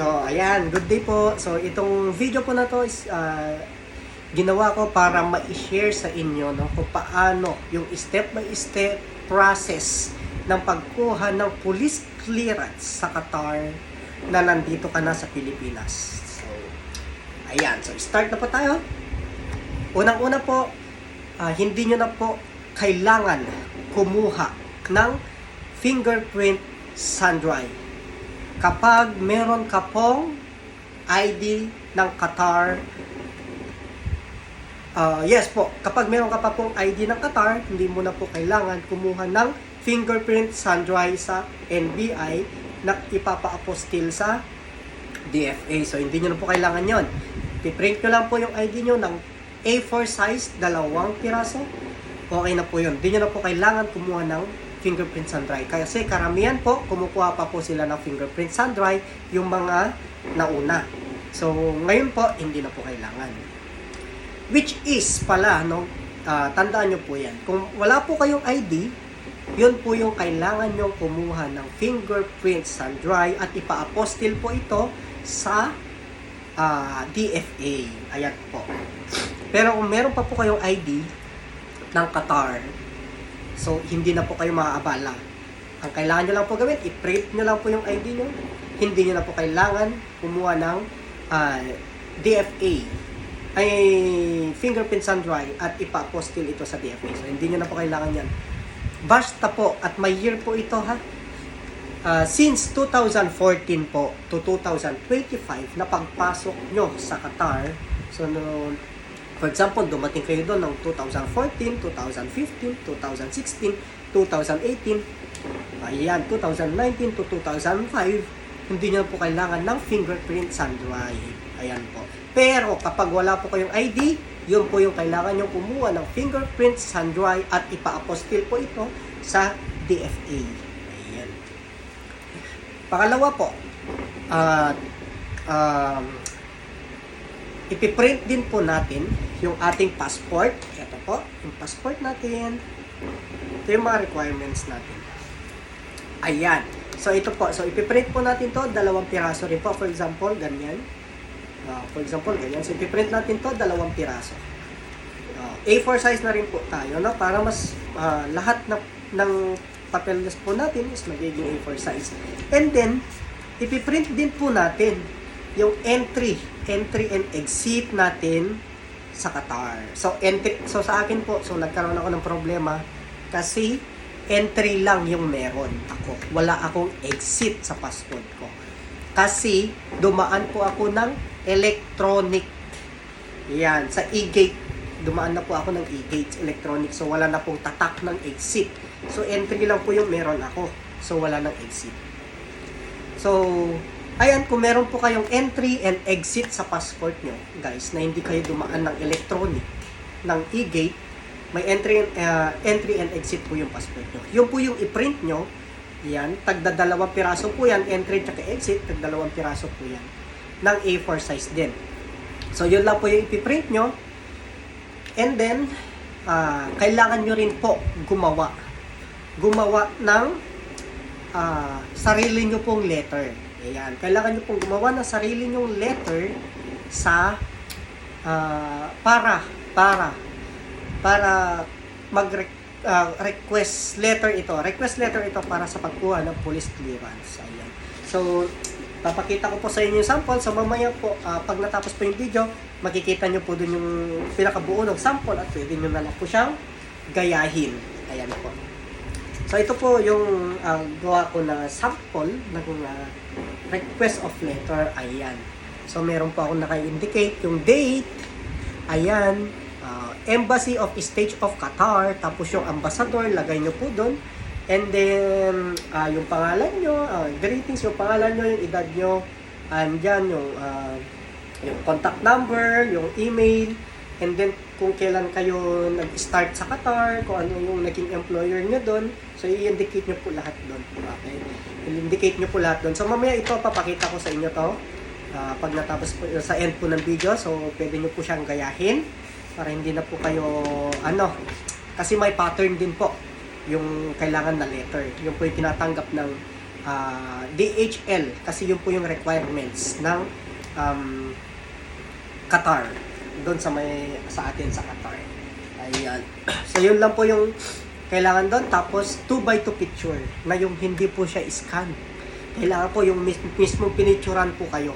So, ayan, good day po. So, itong video po na to is ah, ginawa ko para ma-share sa inyo no, kung paano yung step by step process ng pagkuha ng police clearance sa Qatar na nandito ka na sa Pilipinas. So, ayan. So, start na po tayo. Unang-una po, ah, hindi nyo na po kailangan kumuha ng fingerprint sandry kapag meron ka pong ID ng Qatar, ah, yes po, kapag meron ka pa pong ID ng Qatar, hindi mo na po kailangan kumuha ng fingerprint sandry sa NBI na ipapa-apostil sa DFA. So, hindi nyo na po kailangan yon. Piprint nyo lang po yung ID nyo ng A4 size, dalawang piraso. Okay na po yun. Hindi nyo na po kailangan kumuha ng fingerprint sandry. Kasi karamihan po, kumukuha pa po sila ng fingerprint sandry yung mga nauna. So, ngayon po, hindi na po kailangan. Which is pala, no, ah, tandaan nyo po yan. Kung wala po kayong ID, yun po yung kailangan nyo kumuha ng fingerprint sandry at ipa-apostil po ito sa ah, DFA. Ayan po. Pero kung meron pa po kayong ID ng Qatar, so hindi na po kayo maaabala. Ang kailangan nyo lang po gawin, i-print nyo lang po yung ID nyo. Hindi nyo na po kailangan kumuha ng ah, DFA ay fingerprint sandry at ipa-apostil ito sa DFA. So hindi nyo na po kailangan yan. Basta po, at may year po ito ha, Ah, since 2014 po to 2025 na pagpasok nyo sa Qatar, so no, for example, dumating kayo doon ng 2014, 2015, 2016, 2018, ayan, 2019 to 2005, hindi nyo po kailangan ng fingerprint sandry. Ayan po. Pero kapag wala po kayong ID, yun po yung kailangan nyo kumuha ng fingerprint sandry at ipa-apostil po ito sa DFA. Ayan. Pangalawa po, at um, ipiprint din po natin yung ating passport. Ito po, yung passport natin. Ito yung mga requirements natin. Ayan. So ito po, so ipiprint po natin to dalawang piraso rin po. For example, ganyan. Ah, for example, ganyan. So ipiprint natin to dalawang piraso. Ah, A4 size na rin po tayo, no? Para mas ah, lahat ng, ng papeles po natin is magiging A4 size. And then, ipiprint din po natin yung entry, entry and exit natin sa Qatar. So, entry, so sa akin po, so nagkaroon ako ng problema kasi entry lang yung meron ako. Wala akong exit sa passport ko. Kasi dumaan po ako ng electronic. Yan, sa e-gate. Dumaan na po ako ng e-gate electronic. So wala na pong tatak ng exit. So entry lang po yung meron ako. So wala ng exit. So, ayan, kung meron po kayong entry and exit sa passport nyo, guys, na hindi kayo dumaan ng electronic, ng e-gate, may entry, and- uh, entry and exit po yung passport nyo. Yun po yung i-print nyo, yan, tagda dalawang piraso po yan, entry at exit, tagda dalawang piraso po yan, ng A4 size din. So, yun lang po yung ipiprint nyo. And then, ah, kailangan nyo rin po gumawa. Gumawa ng ah, sarili nyo pong letter. Ayan. Kailangan nyo pong gumawa ng sarili nyong letter sa ah, para para para mag ah, letter ito. Request letter ito para sa pagkuha ng police clearance. Ayan. So, papakita ko po sa inyo yung sample. So, mamaya po, ah, pag natapos po yung video, makikita nyo po dun yung pinakabuo ng sample at pwede nyo na lang po siyang gayahin. Ayan po. So, ito po yung ah, gawa ko na sample ng ah, request of letter. Ayan. So, meron po ako naka-indicate yung date. Ayan. Ah, Embassy of State of Qatar. Tapos yung ambassador, lagay nyo po doon. And then, ah, yung pangalan nyo, ah, greetings, yung pangalan nyo, yung edad nyo, andyan yung, ah, yung contact number, yung email, and then kung kailan kayo nag-start sa Qatar, kung ano yung naging employer nyo doon, so i-indicate nyo po lahat doon. Okay? I-indicate nyo po lahat doon. So mamaya ito, papakita ko sa inyo to. ah, pag natapos po sa end po ng video, so pwede nyo po siyang gayahin para hindi na po kayo, ano, kasi may pattern din po yung kailangan na letter. Yung po yung tinatanggap ng ah, DHL kasi yun po yung requirements ng um, Qatar doon sa may sa atin sa Qatar. Ayan. So yun lang po yung kailangan doon tapos 2 by 2 picture na yung hindi po siya scan. Kailangan po yung mis- mismong pinicturan po kayo.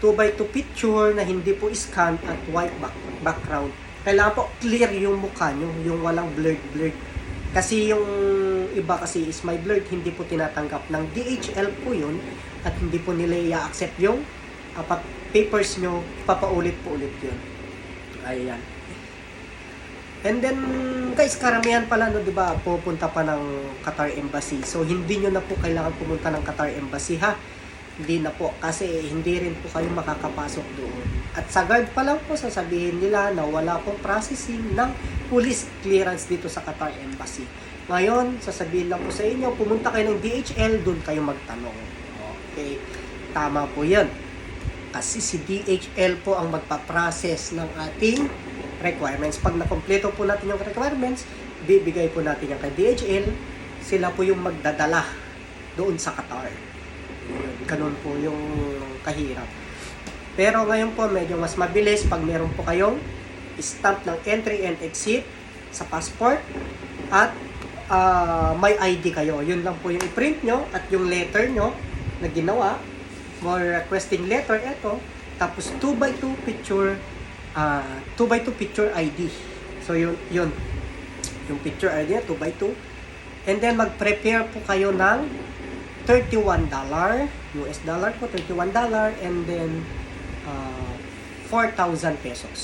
2 by 2 picture na hindi po scan at white back, background. Kailangan po clear yung mukha nyo, yung walang blurred blurred. Kasi yung iba kasi is my blurred, hindi po tinatanggap ng DHL po yun at hindi po nila i-accept yung uh, pa- papers nyo, papaulit po ulit yun. Ayan. And then, guys, karamihan pala, no, di ba, pupunta pa ng Qatar Embassy. So, hindi nyo na po kailangan pumunta ng Qatar Embassy, ha? Hindi na po, kasi hindi rin po kayo makakapasok doon. At sa guard pa lang po, sasabihin nila na wala pong processing ng police clearance dito sa Qatar Embassy. Ngayon, sasabihin lang po sa inyo, pumunta kayo ng DHL, doon kayo magtanong. Okay, tama po yan. Kasi si DHL po ang magpa-process ng ating requirements. Pag nakompleto po natin yung requirements, bibigay po natin yung kay DHL. Sila po yung magdadala doon sa Qatar. Ganun po yung kahirap. Pero ngayon po, medyo mas mabilis pag meron po kayong stamp ng entry and exit sa passport at ah, may ID kayo. Yun lang po yung i-print nyo at yung letter nyo na ginawa for requesting letter, eto. Tapos 2 by 2 picture, ah 2 by 2 picture ID. So yun, yun. Yung picture ID, 2 by 2. And then mag-prepare po kayo ng $31 US dollar po, $31 and then ah, 4,000 pesos.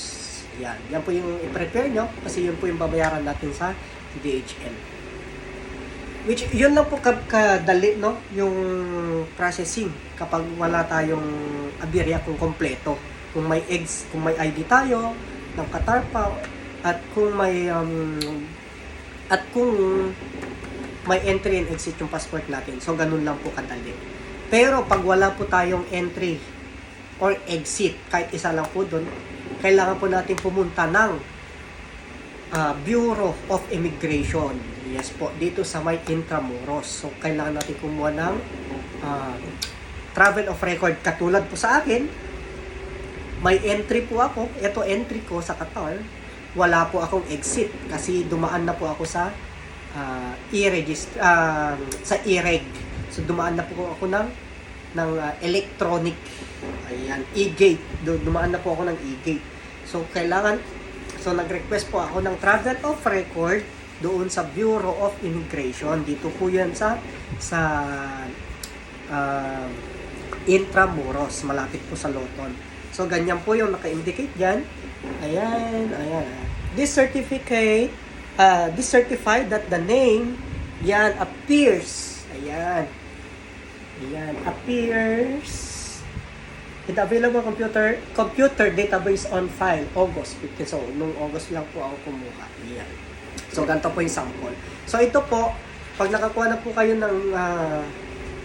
Yan. Yan po yung i-prepare nyo kasi yun po yung babayaran natin sa DHL. Which, yun lang po ka- kadali, no? Yung processing kapag wala tayong abirya kung kompleto. Kung may eggs, kung may ID tayo, ng Qatar pa, at kung may, um, at kung may entry and exit yung passport natin. So, ganun lang po kadali. Pero, pag wala po tayong entry or exit, kahit isa lang po doon, kailangan po natin pumunta ng ah, Bureau of Immigration. Yes po, dito sa may Intramuros. So, kailangan natin kumuha ng ah, travel of record. Katulad po sa akin, may entry po ako. Ito entry ko sa Qatar. Wala po akong exit kasi dumaan na po ako sa ah, e-register ah, sa e-reg. So dumaan na po ako ng ng ah, electronic ayan e-gate. Du- Dumaan na po ako ng e-gate. So kailangan so nag-request po ako ng travel of record doon sa Bureau of Immigration. Dito po 'yan sa sa ah, Intramuros, malapit po sa Loton. So, ganyan po yung naka-indicate dyan. Ayan, ayan. This certificate, uh, this certified that the name, yan, appears. Ayan. Ayan, appears the available computer computer database on file August 15. So, nung August lang po ako kumuha. Ayan. So, ganito po yung sample. So, ito po, pag nakakuha na po kayo ng ah,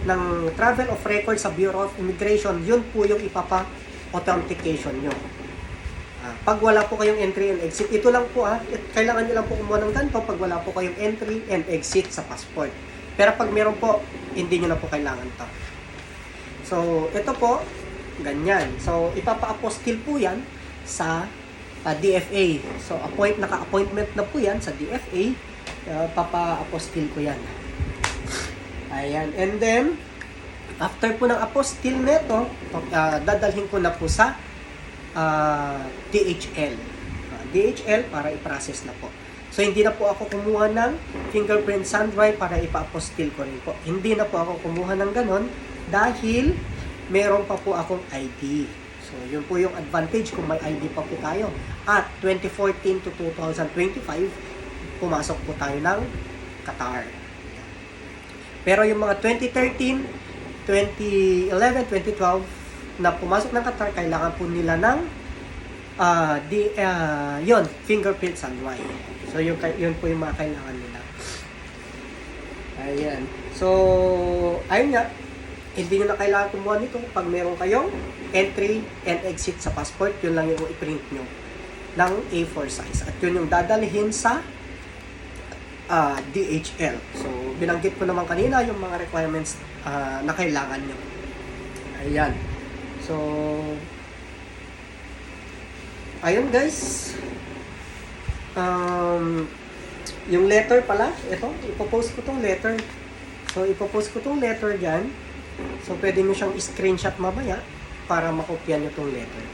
ng travel of record sa Bureau of Immigration, yun po yung ipapa authentication nyo. Ah, pag wala po kayong entry and exit, ito lang po ah, it- kailangan nyo lang po kumuha ng ganito pag wala po kayong entry and exit sa passport. Pero pag meron po, hindi nyo na po kailangan to. So, ito po, ganyan. So, ipapa-apostil po yan sa ah, DFA. So, appoint, naka-appointment na po yan sa DFA. Uh, papa-apostil ko yan. Ayan. And then, after po ng apostil neto, uh, dadalhin ko na po sa ah, DHL. Ah, DHL para i-process na po. So, hindi na po ako kumuha ng fingerprint sandwich para ipa-apostil ko rin po. Hindi na po ako kumuha ng ganon dahil meron pa po akong ID. So, yun po yung advantage kung may ID pa po tayo. At 2014 to 2025, pumasok po tayo ng Qatar. Pero yung mga 2013, 2011, 2012 na pumasok ng Qatar, kailangan po nila ng ah di ah, yun, fingerprint sunlight. So yun, yun po yung mga kailangan nila. Ayan. So, ayun nga, hindi nyo na kailangan kumuha nito pag meron kayong entry and exit sa passport, yun lang yung i-print nyo ng A4 size. At yun yung dadalhin sa ah, DHL. So, binanggit ko naman kanina yung mga requirements ah, na kailangan nyo. Ayan. So, ayun guys. Um, yung letter pala, ito, ipopost ko tong letter. So, ipopost ko tong letter dyan. So, pwede nyo siyang screenshot mamaya para makopya nyo tong letter.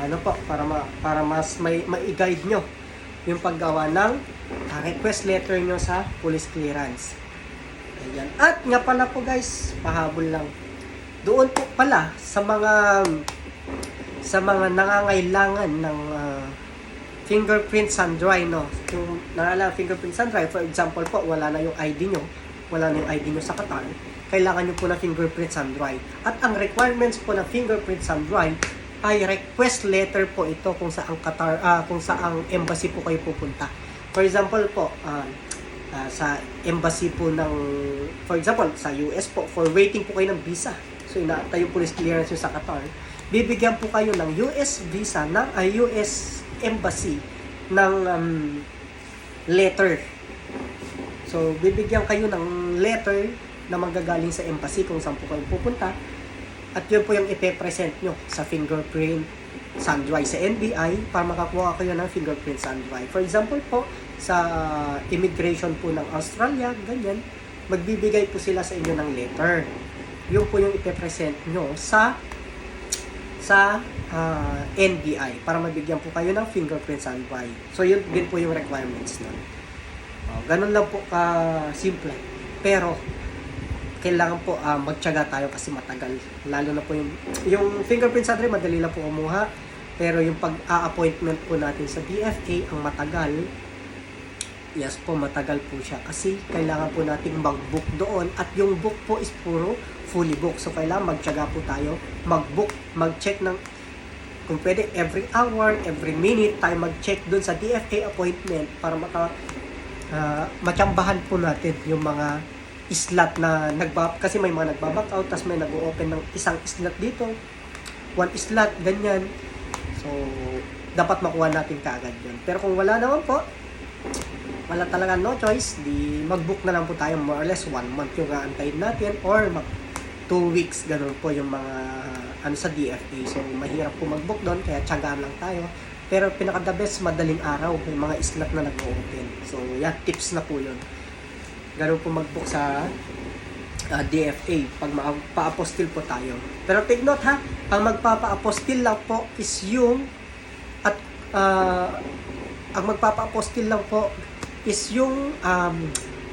Ano po, para, ma, para mas may, mai-guide nyo yung paggawa ng request letter nyo sa police clearance. Ayan. At nga pala po guys, pahabol lang. Doon po pala sa mga sa mga nangangailangan ng ah, fingerprint sundry, no? Yung nangangailangan fingerprint sundry, for example po, wala na yung ID nyo, wala na yung ID nyo sa Qatar, kailangan nyo po ng fingerprint sundry. At ang requirements po ng fingerprint sundry ay request letter po ito kung saan Qatar, ah, kung saan embassy po kayo pupunta. For example po, ah, ah, sa embassy po ng, for example, sa US po, for waiting po kayo ng visa. So, inaantay yung police clearance sa Qatar. Bibigyan po kayo ng US visa, ng ay US embassy ng um, letter. So, bibigyan kayo ng letter na manggagaling sa embassy kung saan po kayo pupunta. At yun po yung ipe-present nyo sa fingerprint sundry sa NBI para makakuha kayo ng fingerprint sundry. For example po, sa immigration po ng Australia, ganyan, magbibigay po sila sa inyo ng letter. Yun po yung ipe-present nyo sa sa ah, NBI para mabigyan po kayo ng fingerprint sundry. So yun din po yung requirements nun. Oh, ganun lang po ka simple. Pero kailangan po ah, magtiyaga tayo kasi matagal. Lalo na po yung yung fingerprint sundry madali lang po kumuha. Pero yung pag-a-appointment po natin sa DFA ang matagal. Yes po, matagal po siya kasi kailangan po nating mag-book doon at yung book po is puro fully book. So kailangan magtiyaga po tayo, mag-book, mag-check ng kung pwede every hour, every minute tayo mag-check doon sa DFA appointment para maka uh, matsambahan po natin yung mga slot na nagba kasi may mga nagbaback out tapos may nag-open ng isang slot dito. One slot ganyan. So dapat makuha natin kaagad yun. Pero kung wala naman po wala talaga no choice di mag-book na lang po tayo more or less one month yung aantayin natin or mag two weeks ganun po yung mga ano sa DFA so mahirap po mag-book doon kaya tiyagaan lang tayo. Pero pinaka the best madaling araw may mga slot na nag-open so yeah tips na po yun ganun po mag-book sa uh, DFA pag pa-apostil po tayo. Pero take note ha, ang magpapa-apostil lang po is yung at uh, ang magpapa-apostil lang po is yung um,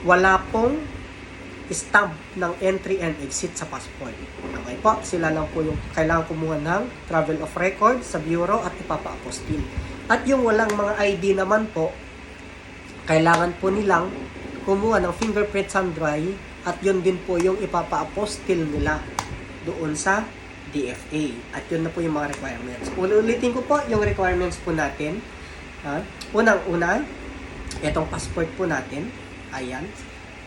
wala pong stamp ng entry and exit sa passport. Okay po, sila lang po yung kailangan kumuha ng travel of record sa bureau at ipapa-apostil. At yung walang mga ID naman po, kailangan po nilang kumuha ng fingerprint sundry at yun din po yung ipapa-apostil nila doon sa DFA. At yun na po yung mga requirements. Ulitin ko po yung requirements po natin. Ha? Unang-una, itong passport po natin. Ayan.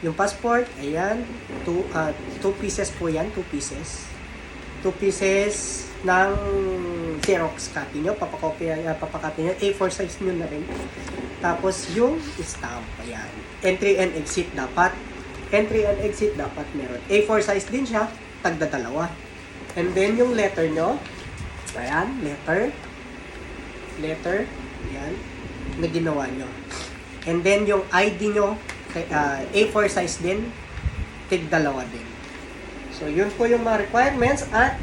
Yung passport, ayan. Two, uh, two pieces po yan. Two pieces. Two pieces ng Xerox copy nyo. Papakopy, uh, papakopy nyo. A4 size nyo na rin. Tapos yung stamp. Ayan. Entry and exit dapat. Entry and exit dapat meron. A4 size din siya. Tagda dalawa. And then yung letter nyo. Ayan. Letter. Letter. Ayan. Na ginawa nyo. And then yung ID nyo. Uh, A4 size din. Tig dalawa din. So yun po yung mga requirements at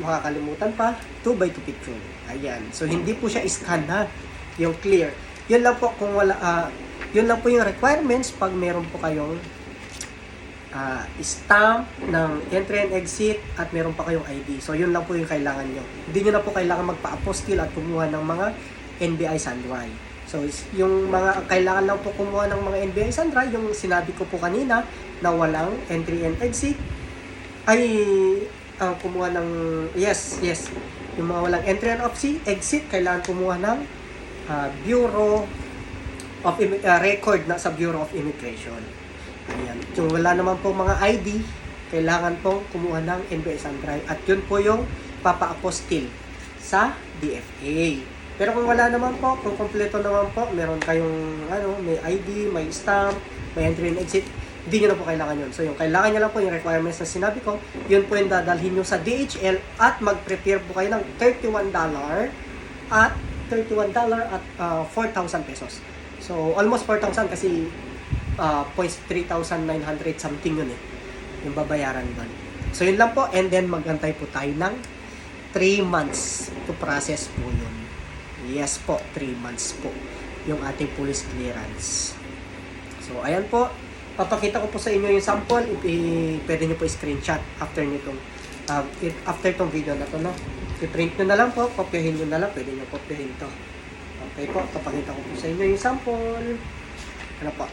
makakalimutan pa 2 by 2 picture. Ayan. So hindi po siya scan ha. Yung clear. Yun lang po kung wala ah, yun lang po yung requirements pag meron po kayong ah, stamp ng entry and exit at meron pa kayong ID. So yun lang po yung kailangan nyo. Hindi nyo na po kailangan magpa-apostil at kumuha ng mga NBI Sandry. So yung mga kailangan lang po kumuha ng mga NBI Sandry, yung sinabi ko po kanina na walang entry and exit ay ang kumuha ng yes, yes. Yung mga walang entry and exit, kailangan kumuha ng ah, Bureau of ah, record na sa Bureau of Immigration. Ayan. Yung wala naman po mga ID, kailangan pong kumuha ng NBS Sandry. At yun po yung papa-apostil sa DFA. Pero kung wala naman po, kung kompleto naman po, meron kayong ano, may ID, may stamp, may entry and exit, hindi nyo na po kailangan yun. So yung kailangan nyo lang po yung requirements na sinabi ko, yun po yung dadalhin nyo sa DHL at mag-prepare po kayo ng $31 at $31 at ah, 4,000 pesos. So almost 4,000 kasi uh, points 3,900 something yun eh. Yung babayaran doon. So yun lang po and then magantay po tayo ng 3 months to process po yun. Yes po, 3 months po yung ating police clearance. So, ayan po. Papakita ko po sa inyo yung sample. I- i- pwede nyo po screenshot after nitong uh, after itong video na to, no? I-print nyo na lang po, kopyahin nyo na lang, pwede nyo kopyahin to. Okay po, papakita ko po sa inyo yung sample. Ano po?